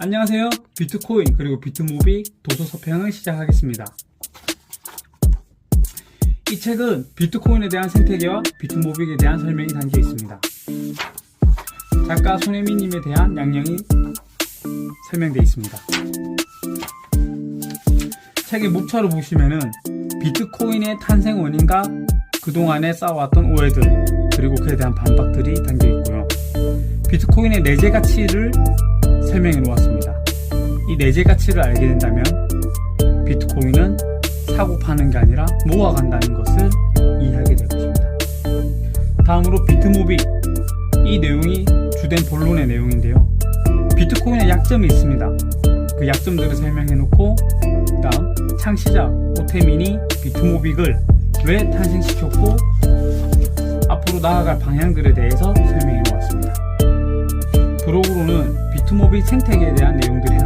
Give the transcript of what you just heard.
안녕하세요. 비트코인 그리고 비트모비 도서 서평을 시작하겠습니다. 이 책은 비트코인에 대한 생태계와 비트모빅에 대한 설명이 담겨 있습니다. 작가 손혜민님에 대한 양령이 설명되어 있습니다. 책의 목차로 보시면은 비트코인의 탄생 원인과 그동안에 쌓아왔던 오해들 그리고 그에 대한 반박들이 담겨 있고요. 비트코인의 내재 가치를 설명해 놓았습니다. 이 내재 가치를 알게 된다면 비트코인은 사고 파는 게 아니라 모아간다는 것을 이해하게 될 것입니다. 다음으로 비트모비 이 내용이 주된 본론의 내용인데요. 비트코인의 약점이 있습니다. 그 약점들을 설명해 놓고 다음 창시자 오태민이 비트모빅을 왜 탄생시켰고 앞으로 나아갈 방향들에 대해서 설명해 놓았습니다. 브로그로는 비트모빅 생태계에 대한 내용들이